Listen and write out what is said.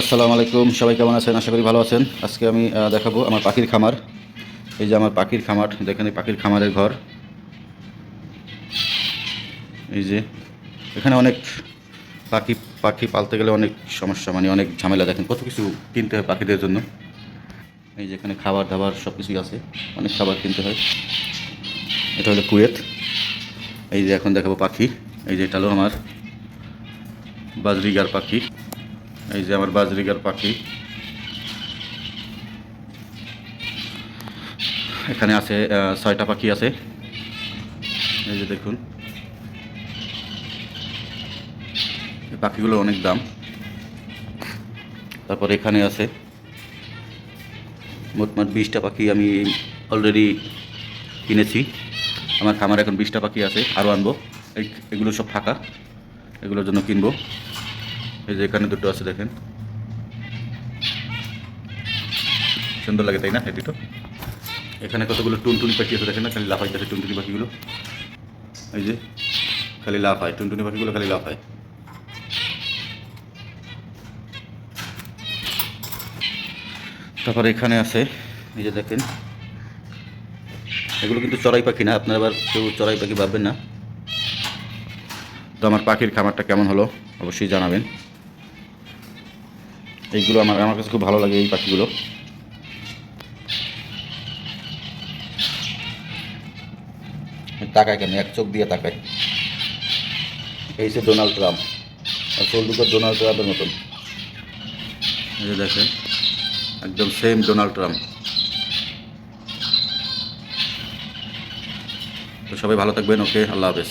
আসসালামু আলাইকুম, সবাই কেমন আছেন? আশা করি ভালো আছেন। আজকে আমি দেখাবো আমার পাখির খামার। এই যে আমার পাখির খামার এই পাখির খামারের ঘর। এই যে, এখানে অনেক পাখি পাখি পালতে গেলে অনেক সমস্যা মানে অনেক ঝামেলা। দেখেন, কত কিছু কিনতে হয় পাখিদের জন্য। এই যে এখানে খাবার দাবার সব কিছুই আছে, অনেক খাবার কিনতে হয়। এটা হলো কুয়েত। এই যে এখন দেখাবো পাখি। এই যে এটা হলো আমার বাজরিগার পাখি। এই যে আমার বাজরিগার পাখি। এখানে আছে ছয়টা পাখি আছে। এই যে দেখুন। এই পাখিগুলোর অনেক দাম। তারপর এখানে আছে, মোটমাট বিশটা পাখি আমি অলরেডি কিনেছি। আমার খামার এখন বিশটা পাখি আছে, আরও আনব। এগুলো সব ফাঁকা। এগুলোর জন্য কিনবো। এই যে এখানে দুটো আছে দেখেন। সুন্দর লাগে তাই না এই দুটো এখানে কতগুলো টুনটুনি পাখি আছে দেখেন না? খালি লাফাইতেছে টুনটুনি পাখিগুলো। এই যে, খালি লাফ লাফায়, টুনটুনি পাখিগুলো খালি লাফায়। তারপর এখানে আছে, এই যে দেখেন। এগুলো কিন্তু চড়াই পাখি না, আপনারা আবার কেউ চড়াই পাখি ভাববেন না। তো আমার পাখির খামারটা কেমন হলো, অবশ্যই জানাবেন। এইগুলো আমার আমার কাছে খুব ভালো লাগে এই পাখিগুলো। তাকায় কেন এক চোখ দিয়ে তাকায়। এই সে ডোনাল্ড ট্রাম্প আর চোল দুটো ডোনাল্ড ট্রাম্পের মতন। এই দেখেন, একদম সেম ডোনাল্ড ট্রাম্প তো সবাই ভালো থাকবেন, ওকে? আল্লাহ হাফেজ।